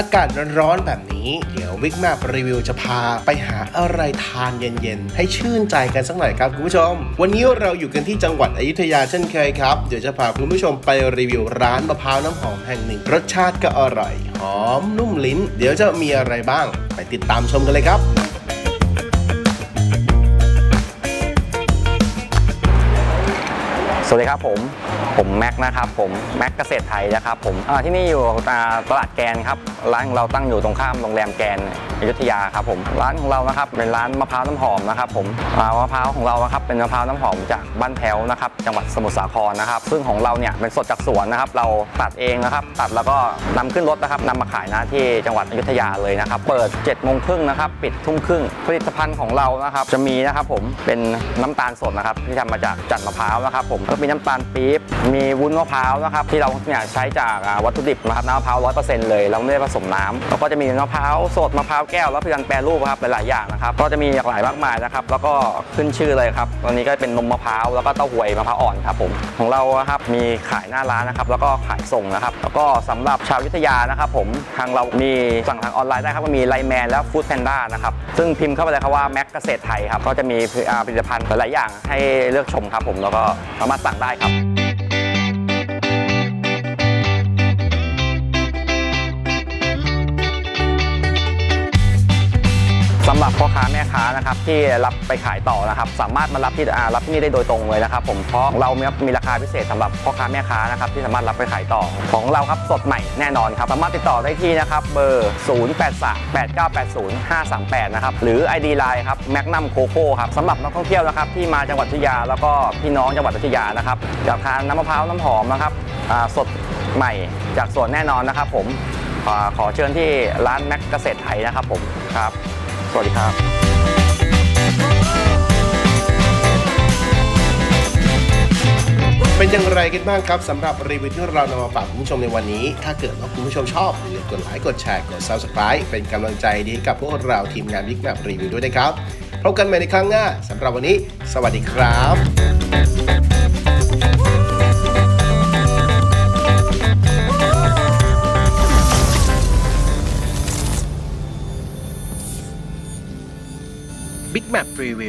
อากาศร้อนๆแบบนี้ เดี๋ยววิกแมปรีวิวจะพาไปหาอะไรทานเย็นๆ ให้ชื่นใจกันสักหน่อยครับคุณผู้ชม วันนี้เราอยู่กันที่จังหวัดอยุธยาเช่นเคยครับ เดี๋ยวจะพาคุณผู้ชมไปรีวิวร้านมะพร้าวน้ำหอมแห่งหนึ่ง รสชาติก็อร่อย หอมนุ่มลิ้น เดี๋ยวจะมีอะไรบ้าง ไปติดตามชมกันเลยครับ สวัสดีครับผมผมแม็กนะครับผมแม็กเกษตรไทยนะครับผมที่นี่อยู่ตลาดแกนครับร้านของเราตั้งอยู่ตรงข้ามโรงแรมแกนอยุธยาครับผมร้านของเรานะครับเป็นร้านมะพร้าวน้ำหอมนะครับผมมะพร้าวของเรานะครับเป็นมะพร้าวน้ำหอมจากบ้านแพ้วนะครับจังหวัดสมุทรสาครนะครับ ซึ่งของเราเนี่ยเป็นสดจากสวนนะครับ เราตัดเองนะครับ ตัดแล้วก็นำขึ้นรถนะครับนำมาขายหน้าที่จังหวัดอยุธยาเลยนะครับเปิด7จ็ดโมงครึ่งนะครับปิดทุ่มครึ่งผลิตภัณฑ์ของเรานะครับจะมีนะครับผมเป็นน้ำตาลสดนะครับที่ทำมาจากจันทร์มะพร้าวนะครับผมก็มีน้ำตาลปี๊บ มีวุ้นมะพร้าวนะครับที่เราเนี่ยใช้จากวัตถุดิบนะครับน้ำมะพร้าวร้อยเปอร์เซ็นต์เลยเราไม่ได้ผสมน้ำแล้วก็จะมีมะพร้าวสดมะพร้าวแก้วแล้วผลิตภัณฑ์แปรรูปครับหลายๆอย่างนะครับก็จะมีหลากหลายมากมายนะครับแล้วก็ขึ้นชื่อเลยครับตอนนี้ก็เป็นนมมะพร้าวแล้วก็เต้าหวยมะพร้าวอ่อนครับผมของเราครับมีขายหน้าร้านนะครับแล้วก็ขายส่งนะครับแล้วก็สำหรับชาวยุธยานะครับผมทางเรามีสั่งทางออนไลน์ได้ครับก็มีไลแมนและฟู้ดแพนด้านะครับซึ่งพิมพ์เข้าไปเลยครับว่าแม็กเกษตรไทยครับก็จะมีผลิตภัณฑ์หลายๆอย่างให้เลือกชมครับผมแล้วก็สามารถสั่งได้ครับ พ่อค้าแม่ค้านะครับที่รับไปขายต่อนะครับ สามารถมารับที่อ่ารับที่นี่ได้โดยตรงเลยนะครับ ผมเพราะเรามีมีราคาพิเศษสำหรับพ่อค้าแม่ค้านะครับที่สามารถรับไปขายต่อของเราครับสดใหม่แน่นอนครับสามารถติดต่อได้ที่นะครับเบอร์ 0838980538 นะครับหรือ ID Line ครับแมกนัมโคโค่ครับสำหรับนักท่องเที่ยวนะครับที่มาจังหวัดอยุธยา แล้วก็พี่น้องจังหวัดอยุธยานะครับอยากทานน้ำมะพร้าวน้ำหอมนะครับอ่าสดใหม่จากสวนแน่นอนนะครับ ผมขอเชิญที่ร้านแม็กเกษตรไทยนะครับผมครับ สวัสดีครับเป็นอย่างไรกันบ้างครับสำหรับรีวิวที่เรานำมาฝากคุณผู้ชมในวันนี้ ถ้าเกิดว่าคุณผู้ชมชอบอย่าลืมกดไลค์กดแชร์กด Subscribe เป็นกำลังใจดีกับพวกเราทีมงาน Big Map Review ด้วยนะครับพบกันใหม่ในครั้งหน้าสำหรับวันนี้ สวัสดีครับ Big Map Preview.